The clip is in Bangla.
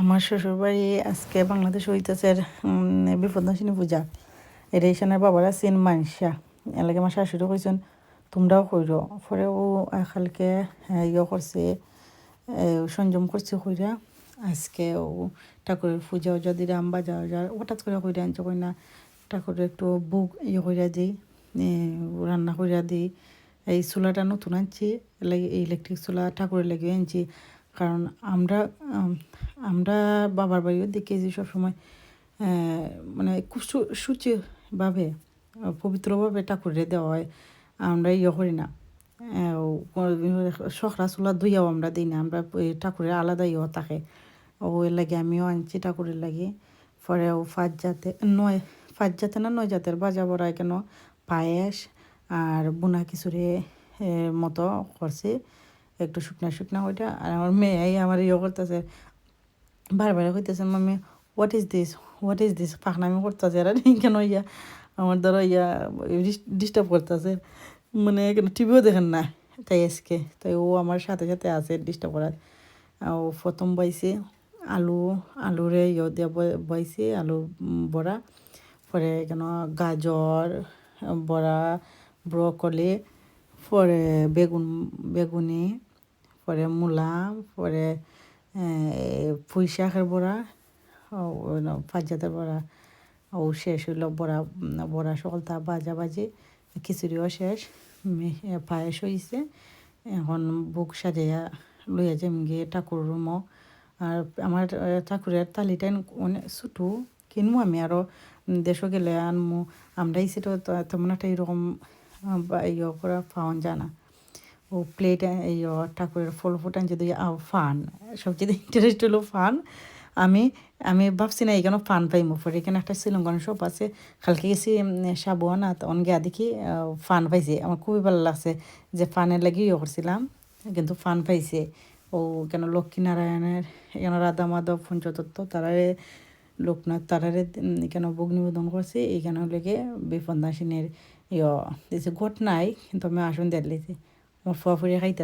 আমার শ্বশুরবাড়ি আজকে বাংলাদেশ হইতেছে বিপদনাশিনী পূজা। এটা এখানে বাবারা সিন মানসা। এলাকে আমার শাশুড়ি কইছেন, তোমরাও কইর। পরে ও কালকে ইয়ে করছে সংযম করছে কইরা, আজকে ও ঠাকুরের পূজা উজা দিলাম বাজা উজা হঠাৎ করে কইরা আনছে কই না ঠাকুরের একটু বুক ইয়ে কইরা দিই রান্না কইরা দিই। এই চুলাটা নতুন আনছি ইলেকট্রিক চুলা ঠাকুরের লাগে আনছি। কারণ আমরা আমরা বাবার বাড়িও দেখি যে সবসময় মানে খুব সুচিভাবে, পবিত্রভাবে ঠাকুরে দেওয়া হয়। আমরা ইয়ে করি না। সখরা চুলা ধুইয়াও আমরা দিই না। আমরা ঠাকুরের আলাদা ইয়ে থাকে। ও এর লাগে আমিও আনছি ঠাকুরের লাগে। পরে ও ফাঁস জাতে নয় ফাঁস জাতে না নয় জাতের বাজা বড়ায় কেন? পায়েস আর বোনা খিচুড়ি মতো করছি। একটু শুকনা শুকনা ওইটা আর আমার মেয়ে আমার ইয়ে করতেছে, বারবার কইতেছে মামি what is this what is this পাখনামি করতেছে আর কেন ইয়া? আমার ধরো ইয়া ডিস্টার্ব করতেছে। মানে কেন টিভিও দেখেন না, তাই আজকে। তাই ও আমার সাথে সাথে আছে ডিস্টার্ব করার। ও প্রথম বাইছে আলু, আলুরে ইয়ে দিয়ে বই- বইছে আলু বড়া। পরে কেন গাজর, বড়া, ব্রকলি, পরে বেগুন, বেগুনি পরে মূলা, পরে পুঁই শাকের বড়া, ও ফাজাতের বড়া, ও, শেষ হইল বড়া বড়া সকলটা বাজা বাজি খিচুড়িও শেষ পায়েস হয়েছে এখন বুক সাজাইয়া লইয়া যাম গিয়ে ঠাকুর রুমও আর আমার ঠাকুরের তালিটা অনেক ছোটো কিনবো আমি আরও দেশও গেলে আনমু। আমরা এই সেটা তেমন একটা এরকম ইয়ে করা পাওয়া যায় না। ও প্লেট এই ঠাকুরের ফল ফুটান যদি ফান সবচেয়ে ইন্টারেস্ট হলো ফান আমি আমি ভাবছি না এখানে ফান পাইমো, পরে এখানে একটা শ্রীলঙ্কান শপ আছে, কালকে গেছি সাবুয়ানা তখন গিয়া দেখি ফান পাইছে, আমার খুবই ভালো লাগছে, যে ফানের লাগে ইয়ে করছিলাম, কিন্তু ফান পাইছে, ও কেন লক্ষ্মীনারায়ণের এখানে রাধা মাধব, পঞ্চতত্ত্ব, তারারে, লোকনাথ তারারে কেন ভোগ নিবেদন করছে এইখানে লেগে বিপন্দাসিনের ইয়ে গোট কিন্তু আমি আসন দেখলেছি Most favoriteit